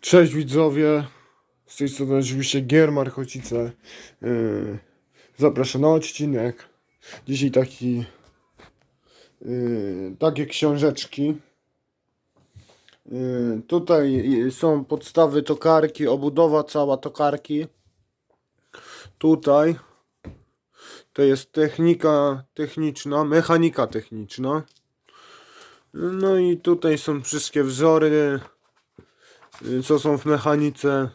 Cześć widzowie, z tej strony oczywiście Gier Marchocice. Yy, zapraszam na odcinek. Dzisiaj taki, yy, takie książeczki. Yy, tutaj są podstawy tokarki, obudowa cała tokarki. Tutaj to jest technika techniczna, mechanika techniczna. No i tutaj są wszystkie wzory, co są w mechanice.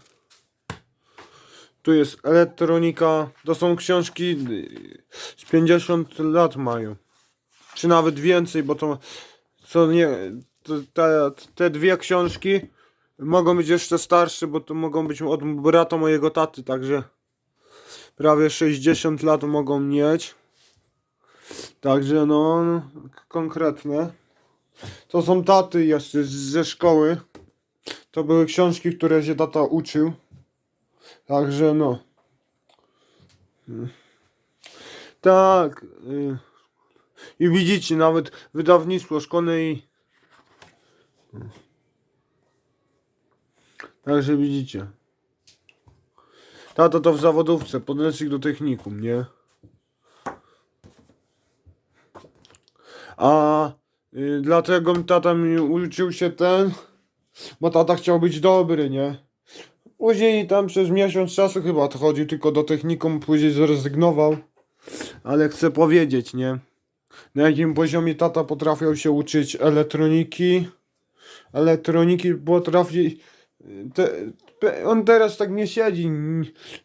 Tu jest elektronika. To są książki y, z 50 lat mają. Czy nawet więcej, bo to co nie. Te, te dwie książki mogą być jeszcze starsze, bo to mogą być od brata mojego taty, także prawie 60 lat mogą mieć. Także no, konkretne. To są taty jeszcze ze szkoły. To były książki, które się tata uczył. Także no. Tak. y. I widzicie, nawet wydawnictwo szkolne i... Także widzicie. Tata to w zawodówce, podręcznik do technikum, nie? A y, dlatego tata mi uczył się ten, bo tata chciał być dobry, nie? Później tam przez miesiąc czasu chyba to chodził tylko do technikum, później zrezygnował. Ale chcę powiedzieć, nie? Na jakim poziomie tata potrafił się uczyć elektroniki. Elektroniki potrafi... Te, on teraz tak nie siedzi.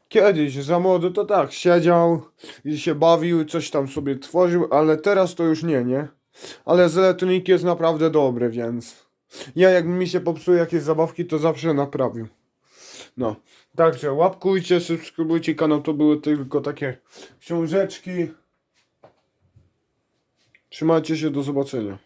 Kiedyś za młody to tak, siedział i się bawił, coś tam sobie tworzył, ale teraz to już nie, nie? Ale z elektroniki jest naprawdę dobry, więc... Ja jak mi się popsuje jakieś zabawki, to zawsze naprawił. No. Także łapkujcie, subskrybujcie kanał, to były tylko takie książeczki. Trzymajcie się, do zobaczenia.